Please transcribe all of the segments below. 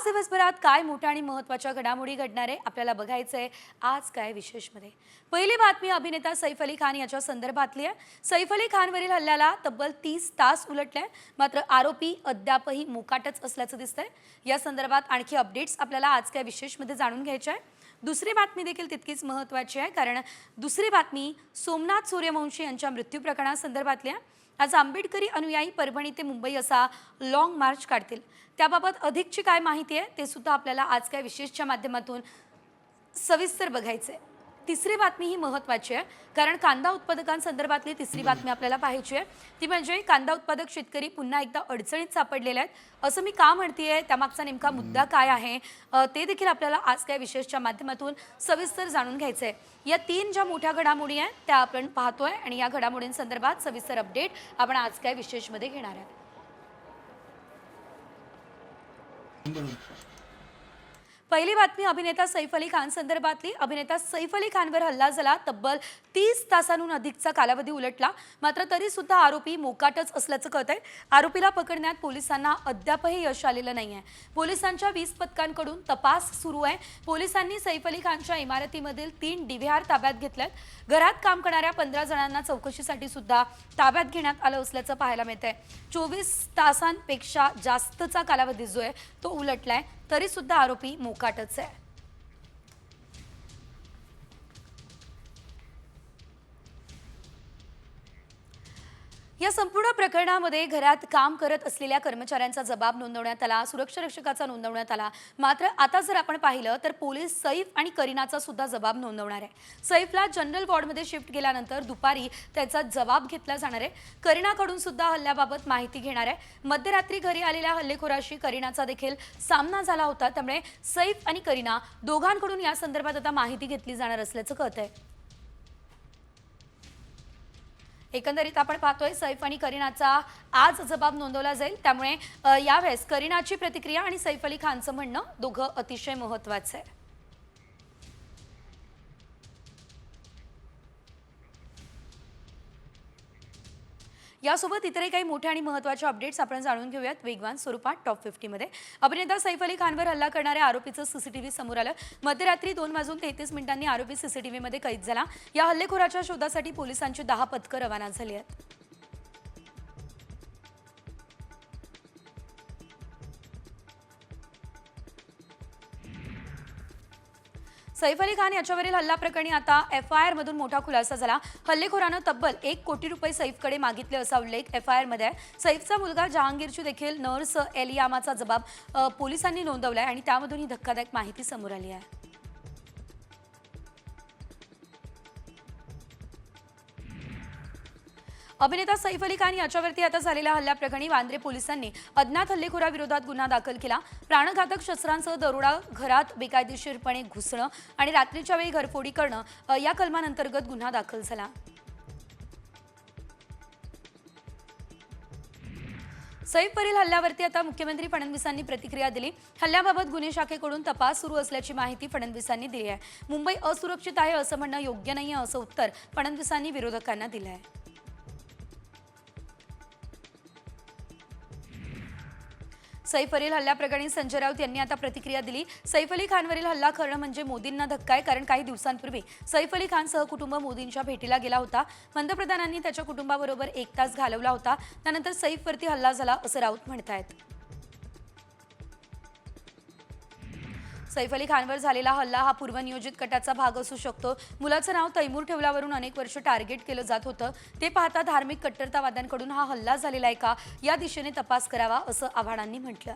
आज दिवसभरात काय मोठ्या आणि महत्त्वाच्या घडामोडी घडणार आहे आपल्याला बघायचं आहे आज काय विशेषमध्ये. पहिली बातमी अभिनेता सैफ अली खान याच्या संदर्भातली आहे. सैफ अली खानवरील हल्ल्याला तब्बल तीस तास उलटले मात्र आरोपी अद्यापही मोकाटच असल्याचं दिसतंय. या संदर्भात आणखी अपडेट्स आपल्याला आज काय विशेषमध्ये जाणून घ्यायच्या आहे. दुसरी बातमी देखील तितकीच महत्त्वाची आहे कारण दुसरी बातमी सोमनाथ सूर्यवंशी यांच्या मृत्यू प्रकरणासंदर्भातली आहे. आज आंबेडकरी अनुयायी परभणी ते मुंबई असा लॉंग मार्च काढतील. त्याबाबत अधिकची काय माहिती आहे ते सुद्धा आपल्याला आज काय विशेषच्या माध्यमातून सविस्तर बघायचं आहे तिसरी बातमी ही महत्त्वाची आहे. कारण कांदा उत्पादकांसंदर्भातली तिसरी बातमी आपल्याला पाहायची आहे. ती म्हणजे कांदा उत्पादक शेतकरी पुन्हा एकदा अडचणीत सापडलेले आहेत. असं मी का म्हणतेय? त्यामागचा नेमका मुद्दा काय आहे? ते देखील आपल्याला आज काय विशेषच्या माध्यमातून सविस्तर जाणून घ्यायचं आहे या तीन ज्या मोठ्या घडामोडी आहेत त्या आपण पाहतोय आणि या घडामोडींसंदर्भात सविस्तर अपडेट आपण आज काय विशेषमध्ये घेणार आहे पहिली बातमी अभिनेता सैफ अली खान संदर्भातली. अभिनेता सैफ अली खानवर हल्ला झाला. तब्बल तीस तासांहून अधिकचा कालावधी उलटला. मात्र तरी सुद्धा आरोपी मोकाटच असल्याचं कळत आहे आरोपीला पकडण्यात पोलिसांना अद्यापही यश आलेलं नाही आहे पोलिसांच्या वीस पथकांकडून तपास सुरू आहे. पोलिसांनी सैफ अली खानच्या इमारतीमधील तीन डीव्हीआर ताब्यात घेतल्यात. घरात काम करणाऱ्या पंधरा जणांना चौकशीसाठी सुद्धा ताब्यात घेण्यात आलं असल्याचं पाहायला मिळत आहे चोवीस तासांपेक्षा जास्तचा कालावधी जो आहे तो उलटलाय. तरी सुद्धा आरोपी मोका मोकाटच आहे या संपूर्ण प्रकरणामध्ये घरात काम करत असलेल्या कर्मचाऱ्यांचा जबाब नोंदवण्यात आला सुरक्षा रक्षकाचा नोंदवण्यात आला. मात्र आता जर आपण पाहिलं तर पोलीस सैफ आणि करीनाचा सुद्धा जबाब नोंदवणार आहे. सैफला जनरल वॉर्डमध्ये शिफ्ट केल्यानंतर दुपारी त्याचा जबाब घेतला जाणार आहे. करीनाकडून सुद्धा हल्ल्याबाबत माहिती घेणार आहे. मध्यरात्री घरी आलेल्या हल्लेखोराशी करीनाचा देखील सामना झाला होता. त्यामुळे सैफ आणि करीना दोघांकडून या संदर्भात आता माहिती घेतली जाणार असल्याचं कळत आहे एकंदरीत आपण पाहतोय सैफ आणि करीनाचा आज जबाब नोंदवला जाईल. त्यामुळे यावेळेस करीनाची प्रतिक्रिया आणि सैफ अली खानचं म्हणणं दोघं अतिशय महत्वाचं आहे. यासोबत इतरही काही मोठ्या आणि महत्त्वाच्या अपडेट्स आपण जाणून घेऊयात. वेगवान स्वरूपात टॉप फिफ्टीमध्ये अभिनेता सैफ अली खानवर हल्ला करणाऱ्या आरोपीचं सीसीटीव्ही समोर आलं. मध्यरात्री दोन वाजून तेहतीस मिनिटांनी आरोपी सीसीटीव्हीमध्ये कैद झाला. या हल्लेखोराच्या शोधासाठी पोलिसांची दहा पथकं रवाना झाली आहेत. सैफ अली खान याच्यावरील हल्ला प्रकरणी आता एफ आय आरमधून मोठा खुलासा झाला. हल्लेखोरानं तब्बल एक कोटी रुपये सैफकडे मागितले असा उल्लेख एफ आय आरमध्ये आहे. सैफचा मुलगा जहांगीरची देखील नर्स एलियामाचा जबाब पोलिसांनी पोलिसांनी नोंदवलाय आणि त्यामधून ही धक्कादायक माहिती समोर आली आहे. अभिनेता सैफ अली खान याच्यावरती आता झालेल्या हल्ल्याप्रकरणी वांद्रे पोलिसांनी अज्ञात हल्लेखोराविरोधात गुन्हा दाखल केला. प्राणघातक शस्त्रांसह दरोडा घरात बेकायदेशीरपणे घुसणं आणि रात्रीच्या वेळी घरफोडी करणं या कलमांतर्गत गुन्हा दाखल झाला. सैफवरील हल्ल्यावरती आता मुख्यमंत्री फडणवीसांनी प्रतिक्रिया दिली. हल्ल्याबाबत गुन्हे शाखेकडून तपास सुरू असल्याची माहिती फडणवीसांनी दिली आहे. मुंबई असुरक्षित आहे असं म्हणणं योग्य नाही असं उत्तर फडणवीसांनी विरोधकांना दिलं आहे सैफ अलील हल्ल्याप्रकरणी संजय राऊत यांनी आता प्रतिक्रिया दिली. सैफ अली खानवरील हल्ला करणं म्हणजे मोदींना धक्का आहे कारण काही दिवसांपूर्वी सैफ अली खान सहकुटुंब मोदींच्या भेटीला गेला होता. पंतप्रधानांनी त्याच्या कुटुंबाबरोबर एक तास घालवला होता. त्यानंतर सैफवरती हल्ला झाला असं राऊत म्हणतायत. सैफ अली खानवर झालेला हल्ला हा पूर्वनियोजित कटाचा भाग असू शकतो. मुलाचं नाव तैमूर ठेवल्यावरून अनेक वर्ष टार्गेट केलं जात होतं. ते पाहता धार्मिक कट्टरतावाद्यांकडून हा हल्ला झालेला आहे का? या दिशेने तपास करावा असं आव्हाडांनी म्हटलं.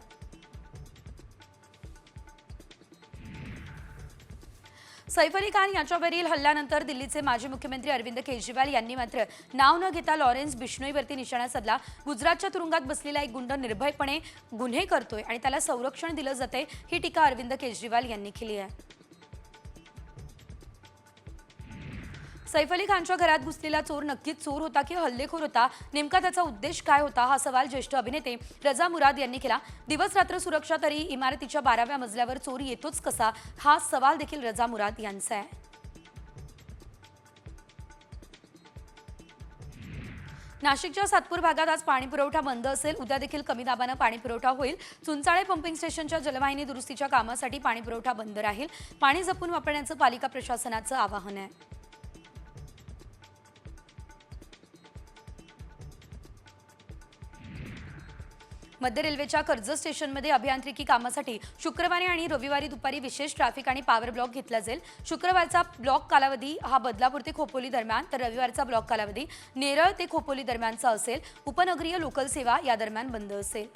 सैफ अली खान याच्यावरील हल्ल्यानंतर दिल्लीचे माजी मुख्यमंत्री अरविंद केजरीवाल यांनी मात्र नाव न घेता लॉरेन्स बिश्नोईवरती निशाणा साधला. गुजरातच्या तुरुंगात बसलेला एक गुंड निर्भयपणे गुन्हे करतोय आणि त्याला संरक्षण दिलं जाते ही टीका अरविंद केजरीवाल यांनी केली आहे. सैफ अली खानच्या घरात घुसलेला चोर नक्कीच चोर होता की हल्लेखोर होता? नेमका त्याचा उद्देश काय होता? हा सवाल ज्येष्ठ अभिनेते रजा मुराद यांनी केला. दिवस रात्र सुरक्षा तरी इमारतीच्या बाराव्या मजल्यावर चोर येतोच कसा? हा सवाल देखील रजा मुराद यांचा आहे. नाशिकच्या सातपूर भागात आज पाणी पुरवठा बंद असेल. उद्या देखील कमी दाबानं पाणी पुरवठा होईल. चुंचाळे पंपिंग स्टेशनच्या जलवाहिनी दुरुस्तीच्या कामासाठी पाणी पुरवठा बंद राहील. पाणी जपून वापरण्याचं पालिका प्रशासनाचं आवाहन आहे. मध्य रेल्वेच्या कर्ज स्टेशनमध्ये अभियांत्रिकी कामासाठी शुक्रवारी आणि रविवारी दुपारी विशेष ट्रॅफिक आणि पॉवर ब्लॉक घेतला जाईल. शुक्रवारचा ब्लॉक कालावधी हा बदलापूर ते खोपोली दरम्यान तर रविवारचा ब्लॉक कालावधी नेरळ ते खोपोली दरम्यानचा असेल. उपनगरीय लोकल सेवा या दरम्यान बंद असेल.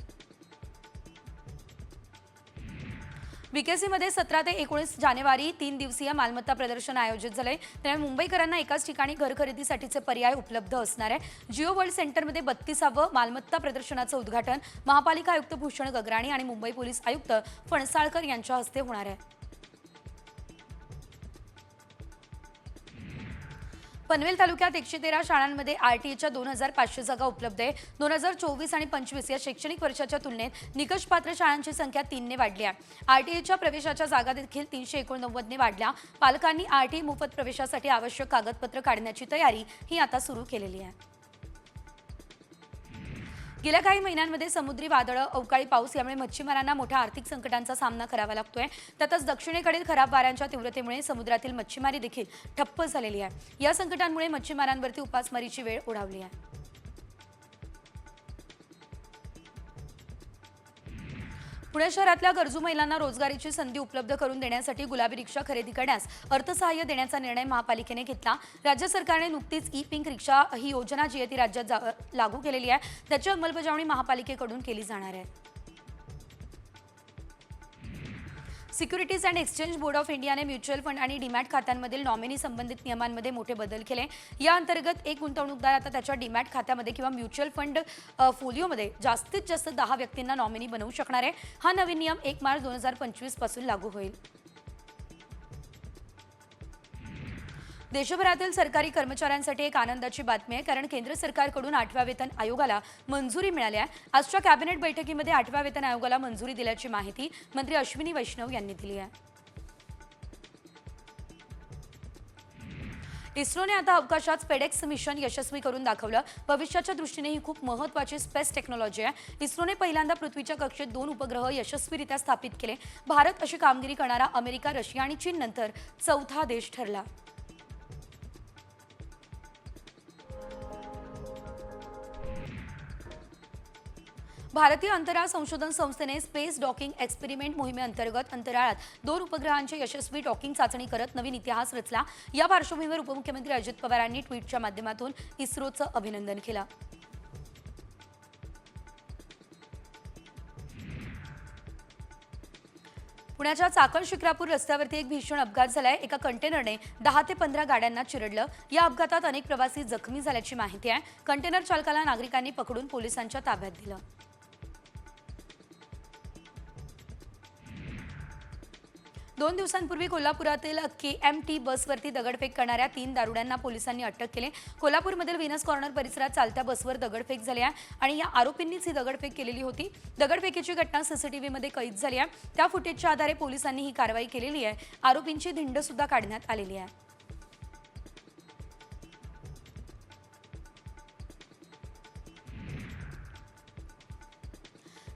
बीकेसीमध्ये सतरा ते एकोणीस जानेवारी तीन दिवसीय मालमत्ता प्रदर्शन आयोजित झालंय. त्यामुळे मुंबईकरांना एकाच ठिकाणी घर खरेदीसाठीचे पर्याय उपलब्ध असणार आहे. जिओ वर्ल्ड सेंटरमध्ये बत्तीसावं मालमत्ता प्रदर्शनाचं उद्घाटन महापालिका आयुक्त भूषण गगराणी आणि मुंबई पोलीस आयुक्त फणसाळकर यांच्या हस्ते होणार आहे. पनवेल तालुक्यात एकशे तेरा शाळांमध्ये आर टी एच्या दोन हजार पाचशे जागा उपलब्ध आहे. दोन हजार चोवीस आणि पंचवीस या शैक्षणिक वर्षाच्या तुलनेत निकषपात्र शाळांची संख्या तीनने वाढली आहे. आर टी एच्या प्रवेशाच्या जागा देखील तीनशे एकोणनव्वदने वाढल्या. पालकांनी आर टी मोफत प्रवेशासाठी आवश्यक कागदपत्र काढण्याची तयारी ही आता सुरू केलेली आहे. गेल्या काही महिन्यांमध्ये समुद्री वादळं अवकाळी पाऊस यामुळे मच्छीमारांना मोठ्या आर्थिक संकटांचा सामना करावा लागतोय. तसंच दक्षिणेकडील खराब वाऱ्यांच्या तीव्रतेमुळे समुद्रातील मच्छीमारी देखील ठप्प झालेली आहे. या संकटांमुळे मच्छीमारांवरती उपासमारीची वेळ ओढावली आहे. पुणे शहरातल्या गरजू महिलांना रोजगारीची संधी उपलब्ध करून देण्यासाठी गुलाबी रिक्षा खरेदी करण्यास अर्थसहाय्य देण्याचा निर्णय महापालिकेने घेतला. राज्य सरकारने नुकतीच ई पिंक रिक्षा ही योजना जी आहे ती राज्यात जा- लागू केलेली आहे. त्याची अंमलबजावणी महापालिकेकडून केली जाणार आहे. Securities and Exchange Board of इंडियाने म्युच्युअल फंड आणि डीमॅट खात्यांमधील नॉमिनी संबंधित नियमांमध्ये मोठे बदल केले. या अंतर्गत एक गुंतवणूकदार आता त्याच्या डीमॅट खात्यामध्ये किंवा म्युच्युअल फंड फोलिओमध्ये जास्तीत जास्त दहा व्यक्तींना नॉमिनी बनवू शकणार आहे. हा नवीन नियम एक मार्च दोन हजार पंचवीसपासून लागू होईल. देशभरातील सरकारी कर्मचाऱ्यांसाठी एक आनंदाची बातमी आहे. कारण केंद्र सरकारकडून आठव्या वेतन आयोगाला मंजुरी मिळाली आहे. आजच्या कॅबिनेट बैठकीमध्ये आठव्या वेतन आयोगाला मंजुरी दिल्याची माहिती मंत्री अश्विनी वैष्णव यांनी दिली आहे. इस्रोने आता अवकाशात स्पेडेक्स मिशन यशस्वी करून दाखवलं. भविष्याच्या दृष्टीने ही खूप महत्त्वाची स्पेस टेक्नॉलॉजी आहे. इस्रोने पहिल्यांदा पृथ्वीच्या कक्षेत दोन उपग्रह यशस्वीरित्या स्थापित केले. भारत अशी कामगिरी करणारा अमेरिका रशिया आणि चीन नंतर चौथा देश ठरला. भारतीय अंतराळ संशोधन संस्थेने स्पेस डॉकिंग एक्सपेरिमेंट मोहिमेअंतर्गत अंतराळात दोन उपग्रहांची यशस्वी डॉकिंग चाचणी करत नवीन इतिहास रचला. या पार्श्वभूमीवर उपमुख्यमंत्री अजित पवारांनी ट्विटच्या माध्यमातून इस्रोचं अभिनंदन केलं. पुण्याच्या चाकण शिक्रापूर रस्त्यावरती एक भीषण अपघात झालाय. एका कंटेनरने दहा ते पंधरा गाड्यांना चिरडलं. या अपघातात अनेक प्रवासी जखमी झाल्याची माहिती आहे. कंटेनर चालकाला नागरिकांनी पकडून पोलिसांच्या ताब्यात दिलं. दोन दिवसांपूर्वी कोल्हापुरातील के एम टी बसवरती दगडफेक करणाऱ्या तीन दारुड्यांना पोलिसांनी अटक केली. कोल्हापूरमधील व्हिनस कॉर्नर परिसरात चालत्या बसवर दगडफेक झाली आहे आणि या आरोपींनीच ही दगडफेक केलेली होती. दगडफेकीची घटना सीसीटीव्हीमध्ये कैद झाली आहे. त्या फुटेजच्या आधारे पोलिसांनी ही कारवाई केलेली आहे. आरोपींची धिंड सुद्धा काढण्यात आलेली आहे.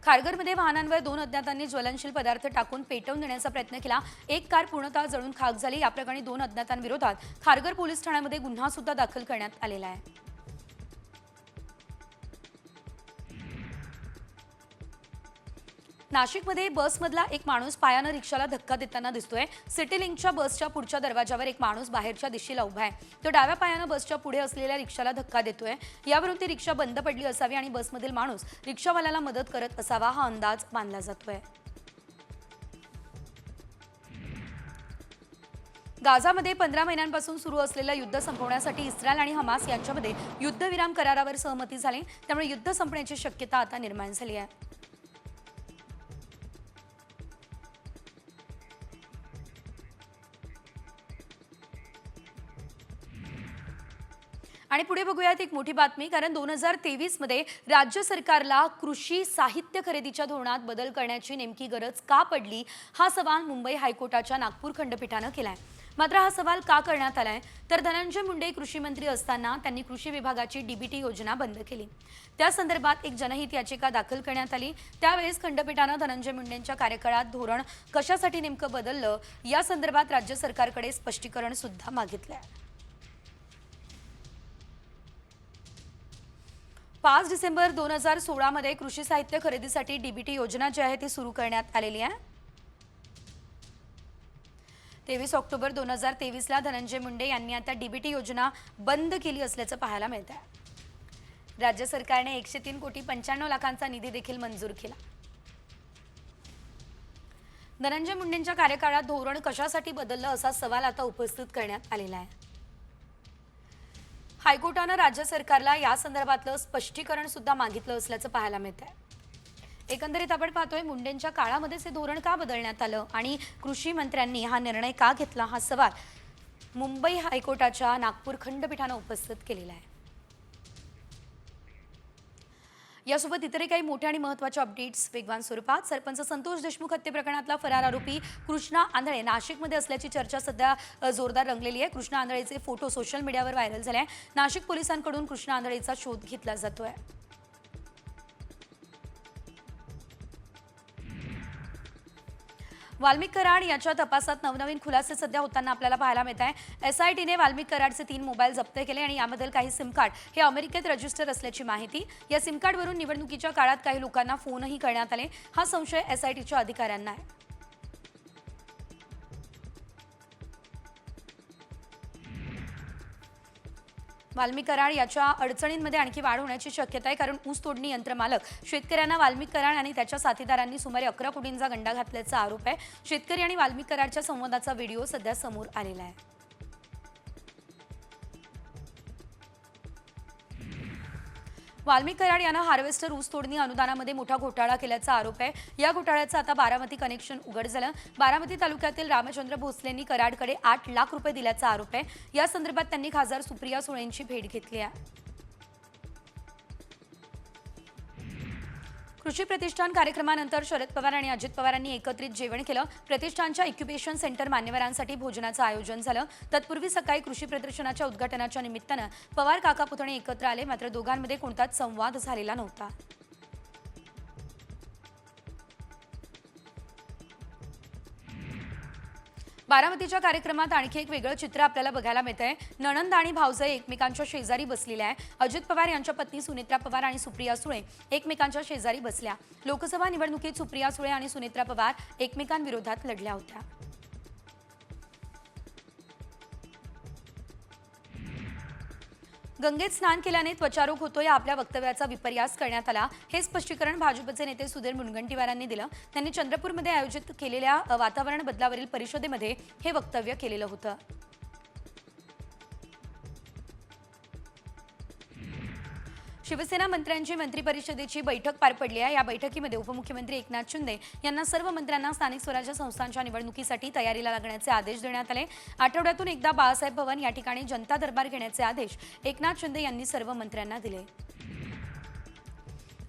खारघरमध्ये वाहनांवर दोन अज्ञातांनी ज्वलनशील पदार्थ टाकून पेटवून देण्याचा प्रयत्न केला. एक कार पूर्णतः जळून खाक झाली. या प्रकरणी दोन अज्ञातांविरोधात खारघर पोलीस ठाण्यामध्ये गुन्हा सुद्धा दाखल करण्यात आलेला आहे. नाशिकमध्ये बसमधला एक माणूस पायानं रिक्षाला धक्का देताना दिसतोय. सिटी लिंकच्या बसच्या पुढच्या दरवाजावर एक माणूस बाहेरच्या दिशेला उभा आहे. तो डाव्या पायानं बसच्या पुढे असलेल्या रिक्षाला धक्का देतोय. यावरून ती रिक्षा बंद पडली असावी आणि बसमधील माणूस रिक्षावाल्याला मदत करत असावा हा अंदाज मानला जातोय. गाझामध्ये पंधरा महिन्यांपासून सुरू असलेलं युद्ध संपवण्यासाठी इस्रायल आणि हमास यांच्यामध्ये युद्धविराम करारावर सहमती झाली. त्यामुळे युद्ध संपण्याची शक्यता आता निर्माण झाली आहे. आणि पुढे बघूयात एक मोठी बातमी. कारण दोन हजार तेवीसमध्ये राज्य सरकारला कृषी साहित्य खरेदीच्या धोरणात बदल करण्याची नेमकी गरज का पडली? हा सवाल मुंबई हायकोर्टाच्या नागपूर खंडपीठानं केलाय. मात्र हा सवाल का करण्यात आलाय? तर धनंजय मुंडे कृषी मंत्री असताना त्यांनी कृषी विभागाची डीबीटी योजना बंद केली. त्या संदर्भात एक जनहित याचिका दाखल करण्यात आली. त्यावेळेस खंडपीठानं धनंजय मुंडेंच्या कार्यकाळात धोरण कशासाठी नेमकं बदललं? या संदर्भात राज्य सरकारकडे स्पष्टीकरण सुद्धा मागितलंय. पाच डिसेंबर दोन हजार सोळामध्ये कृषी साहित्य खरेदीसाठी डीबीटी योजना जी आहे ती सुरू करण्यात आलेली आहे. तेवीस ऑक्टोबर दोन हजार तेवीसला धनंजय मुंडे यांनी आता डीबीटी योजना बंद केली असल्याचं पाहायला मिळत आहे राज्य सरकारने एकशे तीन कोटी पंच्याण्णव लाखांचा निधी देखील मंजूर केला. धनंजय मुंडेंच्या कार्यकाळात धोरण कशासाठी बदललं असा सवाल आता उपस्थित करण्यात आलेला आहे. हायकोर्टानं राज्य सरकारला या संदर्भातलं स्पष्टीकरण सुद्धा मागितलं असल्याचं पाहायला मिळत आहे एकंदरीत आपण पाहतोय मुंडेंच्या काळामध्येच हे धोरण का बदलण्यात आलं आणि कृषी मंत्र्यांनी हा निर्णय का घेतला हा सवाल मुंबई हायकोर्टाच्या नागपूर खंडपीठानं उपस्थित केलेला आहे. यासोबत इतरही काही मोठे आणि महत्त्वाच्या अपडेट्स वेगवान स्वरूपात. सरपंच संतोष देशमुख हत्ये प्रकरणातला फरार आरोपी कृष्णा आंधळे नाशिकमध्ये असल्याची चर्चा सध्या जोरदार रंगलेली आहे. कृष्णा आंधळेचे फोटो सोशल मीडियावर व्हायरल झाले आहे. नाशिक पोलिसांकडून कृष्णा आंधळेचा शोध घेतला जातोय. वाल्मिक कराड याच्या तपासात नवनवीन खुलासे सध्या होताना आपल्याला पाहायला मिळत आहे. एस आय टीने वाल्मिक कराडचे तीन मोबाईल जप्त केले आणि यामधील काही सिम कार्ड हे अमेरिकेत रजिस्टर असल्याची माहिती. या सिम कार्डवरून निवडणुकीच्या काळात काही लोकांना फोनही करण्यात आले. हा संशय एस आय टीच्या अधिकाऱ्यांना आहे. वाल्मिक कराड याच्या अडचणींमध्ये आणखी वाढ होण्याची शक्यता आहे कारण ऊस तोडणी यंत्रमालक शेतकऱ्यांना वाल्मिक कराड आणि त्याच्या साथीदारांनी सुमारे अकरा कोटींचा गंडा घातल्याचा आरोप आहे. शेतकरी आणि वाल्मिक कराडच्या संवादाचा व्हिडिओ सध्या समोर आलेला आहे. वाल्मिक कराड यांना हार्वेस्टर ऊस तोडणी अनुदानामध्ये मोठा घोटाळा केल्याचा आरोप आहे. या घोटाळ्याचं आता बारामती कनेक्शन उघड झालं बारामती तालुक्यातील रामचंद्र भोसलेंनी कराडकडे आठ लाख रुपये दिल्याचा आरोप आहे. या संदर्भात त्यांनी खासदार सुप्रिया सुळेंची भेट घेतली आहे. कृषी प्रतिष्ठान कार्यक्रमानंतर शरद पवार आणि अजित पवारांनी एकत्रित जेवण केलं. प्रतिष्ठानच्या इक्युबेशन सेंटर मान्यवरांसाठी भोजनाचं आयोजन झालं. तत्पूर्वी सकाळी कृषी प्रदर्शनाच्या उद्घाटनाच्या निमित्तानं पवार काका पुतणे एकत्र आले. मात्र दोघांमध्ये कोणताच संवाद झालेला नव्हता. बारामतीच्या कार्यक्रमात आणखी एक वेगळं चित्र आपल्याला बघायला मिळत आहे नणंद आणि भावजय एकमेकांच्या शेजारी बसलेल्या आहे अजित पवार यांच्या पत्नी सुनेत्रा पवार आणि सुप्रिया सुळे एकमेकांच्या शेजारी बसल्या. लोकसभा निवडणुकीत सुप्रिया सुळे आणि सुनेत्रा पवार एकमेकांविरोधात लढल्या होत्या. गंगेत स्नान केल्याने त्वचारोग होतो या आपल्या वक्तव्याचा विपर्यास करण्यात आला. हे स्पष्टीकरण भाजपचे नेते सुधीर मुनगंटीवारांनी दिलं. त्यांनी चंद्रपूरमध्ये आयोजित केलेल्या वातावरण बदलावरील परिषदेमध्ये हे वक्तव्य केलेलं होतं. शिवसेना मंत्र्यांची मंत्रिपरिषदेची बैठक पार पडली आहे. या बैठकीमध्ये उपमुख्यमंत्री एकनाथ शिंदे यांना सर्व मंत्र्यांना स्थानिक स्वराज्य संस्थांच्या निवडणुकीसाठी तयारीला लागण्याचे आदेश देण्यात आले. आठवड्यातून एकदा बाळासाहेब भवन या ठिकाणी जनता दरबार घेण्याचे आदेश एकनाथ शिंदे यांनी सर्व मंत्र्यांना दिले.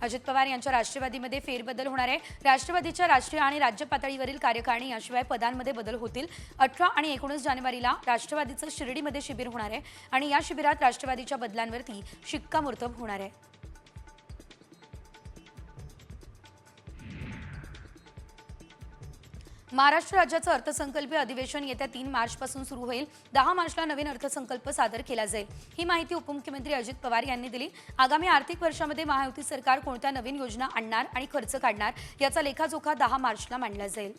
अजित पवार यांच्या राष्ट्रवादीमध्ये फेरबदल होणार आहे. राष्ट्रवादीच्या राष्ट्रीय आणि राज्य पातळीवरील कार्यकारिणी याशिवाय पदांमध्ये बदल होतील. अठरा आणि एकोणीस जानेवारीला राष्ट्रवादीचं शिर्डीमध्ये शिबिर होणार आहे आणि या शिबिरात राष्ट्रवादीच्या बदलांवरती शिक्कामोर्तब होणार आहे. महाराष्ट्र राज्याचं अर्थसंकल्पीय अधिवेशन येत्या तीन मार्चपासून सुरू होईल. दहा मार्चला नवीन अर्थसंकल्प सादर केला जाईल. ही माहिती उपमुख्यमंत्री अजित पवार यांनी दिली. आगामी आर्थिक वर्षामध्ये महायुती सरकार कोणत्या नवीन योजना आणणार आणि खर्च काढणार याचा लेखाजोखा दहा मार्चला मांडला जाईल.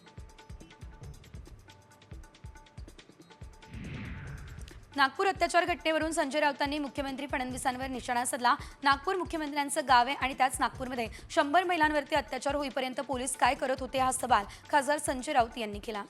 नागपूर अत्याचार घटनेवरून संजय राऊतांनी मुख्यमंत्री फडणवीसांवर निशाणा साधला नागपूर मुख्यमंत्र्यांचं गाव आहे आणि त्याच नागपूरमध्ये शंभर महिलांवरती अत्याचार होईपर्यंत पोलीस काय करत होते हा सवाल खासदार संजय राऊत यांनी केला.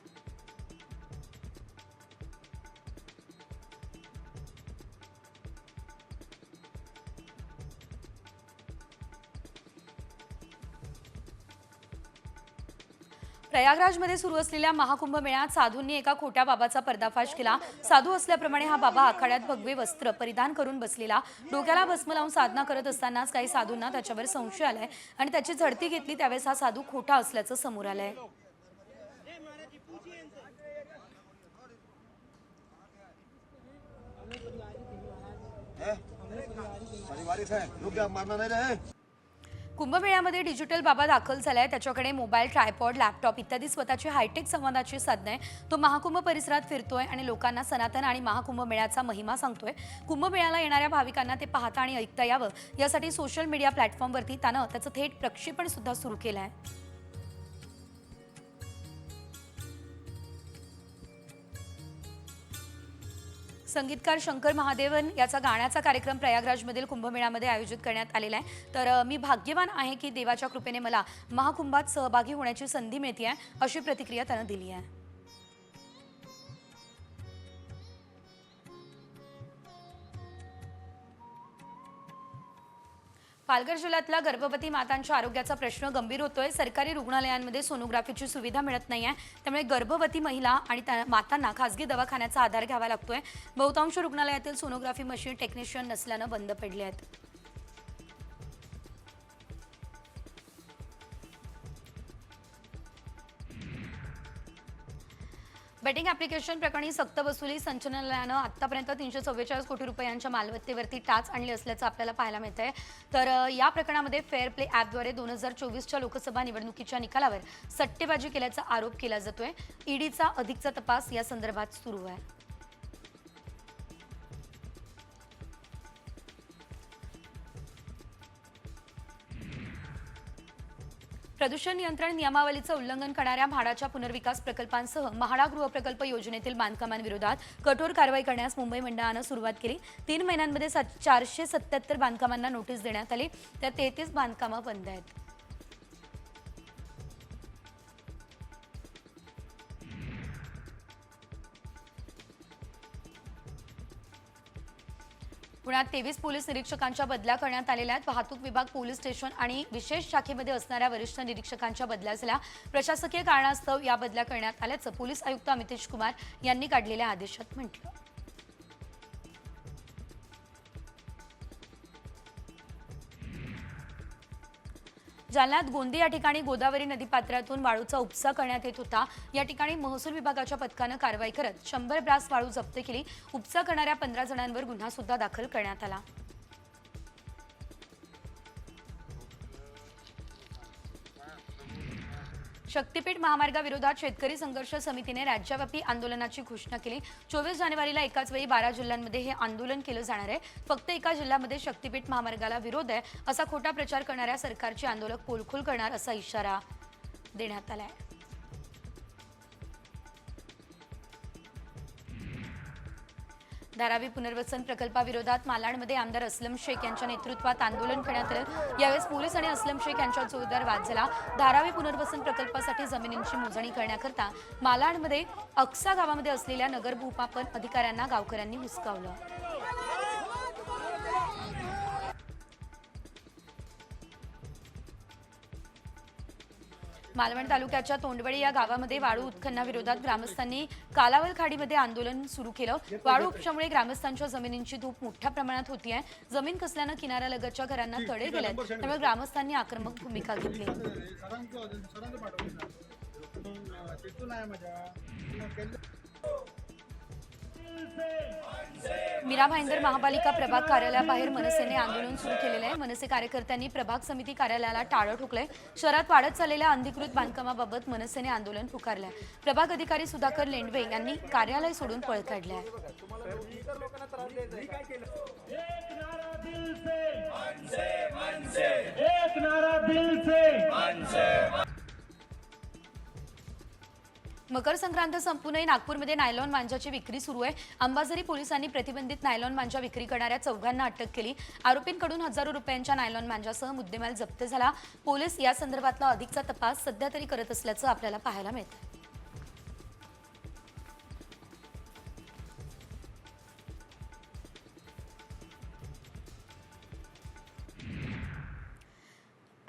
प्रयागराजमध्ये सुरू असलेल्या महाकुंभ मेळ्यात साधूंनी एका खोट्या बाबाचा पर्दाफाश केला. साधू असल्याप्रमाणे हा बाबा आखाड्यात भगवे वस्त्र परिधान करून बसलेला. डोक्याला भस्म लावून साधना करत असतानाच काही साधूंना त्याच्यावर संशय आलाय आणि त्याची झडती घेतली त्यावेळेस हा साधू खोटा असल्याचं समोर आलंय. मारना कुंभमेळ्यामध्ये डिजिटल बाबा दाखल झालाय. त्याच्याकडे मोबाईल ट्रायपॉड लॅपटॉप इत्यादी स्वतःची हायटेक संवादाची साधनं आहे. तो महाकुंभ परिसरात फिरतोय आणि लोकांना सनातन आणि महाकुंभ मेळ्याचा महिमा सांगतोय. कुंभमेळ्याला येणाऱ्या भाविकांना ते पाहता आणि ऐकता यावं. यासाठी सोशल मीडिया प्लॅटफॉर्मवरती त्यानं त्याचं थेट प्रक्षेपण सुद्धा सुरू केलं आहे संगीतकार शंकर महादेवन याचा गाण्याचा कार्यक्रम प्रयागराजमधील कुंभमेळ्यामध्ये आयोजित करण्यात आलेला आहे. तर मी भाग्यवान आहे की देवाच्या कृपेने मला महाकुंभात सहभागी होण्याची संधी मिळते आहे अशी प्रतिक्रिया त्यानं दिली आहे. पालघर जिल्ह्यातल्या गर्भवती मातांच्या आरोग्याचा प्रश्न गंभीर होतोय. सरकारी रुग्णालयांमध्ये सोनोग्राफीची सुविधा मिळत नाही आहे त्यामुळे गर्भवती महिला आणि त्या मातांना खासगी दवाखान्याचा आधार घ्यावा लागतोय. बहुतांश रुग्णालयातील सोनोग्राफी मशीन टेक्निशियन नसल्यानं बंद पडले आहेत. बेटिंग ॲप्लिकेशन प्रकरणी सक्तवसुली संचालनालयानं आत्तापर्यंत तीनशे चव्वेचाळीस कोटी रुपयांच्या मालमत्तेवरती टाच आणली असल्याचं आपल्याला पाहायला मिळत आहे तर या प्रकरणामध्ये फेअर प्ले ॲपद्वारे दोन हजार चोवीसच्या लोकसभा निवडणुकीच्या निकालावर सट्टेबाजी केल्याचा आरोप केला जातोय. ईडीचा अधिकचा तपास या संदर्भात सुरू आहे. प्रदूषण नियंत्रण नियमावलीचं उल्लंघन करणाऱ्या म्हाडाच्या पुनर्विकास प्रकल्पांसह म्हाडा गृहप्रकल्प योजनेतील बांधकामांविरोधात कठोर कारवाई करण्यास मुंबई मंडळानं सुरुवात केली. तीन महिन्यांमध्ये सात- चारशे सत्याहत्तर बांधकामांना नोटीस देण्यात आली. त्यात तेहतीस बांधकामं बंद आहेत. पुण्यात तेवीस पोलीस निरीक्षकांच्या बदल्या करण्यात आलेल्या आहेत. वाहतूक विभाग पोलीस स्टेशन आणि विशेष शाखेमध्ये असणाऱ्या वरिष्ठ निरीक्षकांच्या बदल्या झाल्या प्रशासकीय कारणास्तव या बदल्या करण्यात आल्याचं पोलीस आयुक्त अमितेश कुमार यांनी काढलेल्या आदेशात म्हटलं. जालन्यात गोंदी या ठिकाणी गोदावरी नदीपात्रातून वाळूचा उपसा करण्यात येत होता. या ठिकाणी महसूल विभागाच्या पथकानं कारवाई करत शंभर ब्रास वाळू जप्त केली. उपसा करणाऱ्या पंधरा जणांवर गुन्हा सुद्धा दाखल करण्यात आला. शक्तीपीठ महामार्गाविरोधात शेतकरी संघर्ष समितीने राज्यव्यापी आंदोलनाची घोषणा केली. चोवीस जानेवारीला एकाच वेळी बारा जिल्ह्यांमध्ये हे आंदोलन केलं जाणार आहे. फक्त एका जिल्ह्यामध्ये शक्तीपीठ महामार्गाला विरोध आहे असा खोटा प्रचार करणाऱ्या सरकारचे आंदोलक पोलखोल करणार असा इशारा देण्यात आला आहे धारावी पुनर्वसन प्रकल्पाविरोधात मालाडमध्ये आमदार असलम शेख यांच्या नेतृत्वात आंदोलन करण्यात आलं. यावेळेस पोलीस आणि असलम शेख यांच्यात जोरदार वाद झाला. धारावी पुनर्वसन प्रकल्पासाठी जमिनींची मोजणी करण्याकरता मालाडमध्ये अक्सा गावामध्ये असलेल्या नगर भूपापन अधिकाऱ्यांना गावकऱ्यांनी हुसकावलं. मालवण तालुक्याच्या तोंडवडी या गावामध्ये वाळू उत्खननाविरोधात ग्रामस्थांनी कालावल खाडीमध्ये आंदोलन सुरू केलं. वाळू उपशामुळे ग्रामस्थांच्या जमिनींची धूप मोठ्या प्रमाणात होतीये. जमीन कसल्यानं किनाऱ्यालगतच्या घरांना तडे गेलेत. त्यामुळे ग्रामस्थांनी आक्रमक भूमिका घेतली. तिथून आहे माझ्या. मीरा भाईंदर महापालिका प्रभाग कार्यालयाबाहेर मनसेने आंदोलन सुरू केलेलं आहे. मनसे कार्यकर्त्यांनी प्रभाग समिती कार्यालयाला टाळं ठोकलंय. शहरात वाढत चाललेल्या अनधिकृत बांधकामाबाबत मनसेने आंदोलन पुकारलंय. प्रभाग अधिकारी सुधाकर लेंडवे यांनी कार्यालय सोडून पळ काढले आहे मकर संक्रांत संपूनही नागपूरमध्ये नायलॉन मांजाची विक्री सुरू आहे. अंबाझरी पोलिसांनी प्रतिबंधित नायलॉन मांजा विक्री करणाऱ्या चौघांना अटक केली. आरोपींकडून हजारो रुपयांच्या नायलॉन मांजासह मुद्देमाल जप्त झाला. पोलीस या संदर्भातला अधिकचा तपास सध्या तरी करत असल्याचं आपल्याला पाहायला मिळतं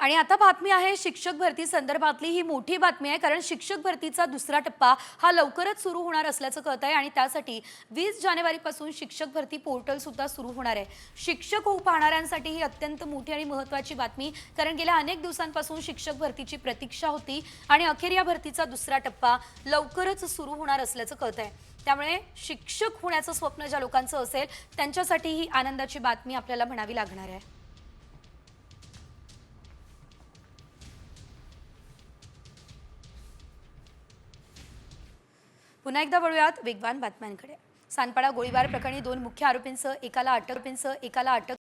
आणि आता बातमी आहे शिक्षक भरती संदर्भातली ही मोठी बातमी आहे कारण शिक्षक भरतीचा दुसरा टप्पा हा लवकरच सुरू होणार असल्याचं कळत आहे आणि त्यासाठी वीस जानेवारीपासून शिक्षक भरती पोर्टल सुद्धा सुरू होणार आहे. शिक्षक होऊ पाहणाऱ्यांसाठी ही अत्यंत मोठी आणि महत्त्वाची बातमी कारण गेल्या अनेक दिवसांपासून शिक्षक भरतीची प्रतीक्षा होती आणि अखेर या भरतीचा दुसरा टप्पा लवकरच सुरू होणार असल्याचं कळत आहे त्यामुळे शिक्षक होण्याचं स्वप्न ज्या लोकांचं असेल त्यांच्यासाठी ही आनंदाची बातमी आपल्याला म्हणावी लागणार आहे. पुन्हा एकदा वळूयात वेगवान बातम्यांकडे. सानपाडा गोळीबार प्रकरणी दोन मुख्य आरोपींसह एकाला अटक एकाला अटक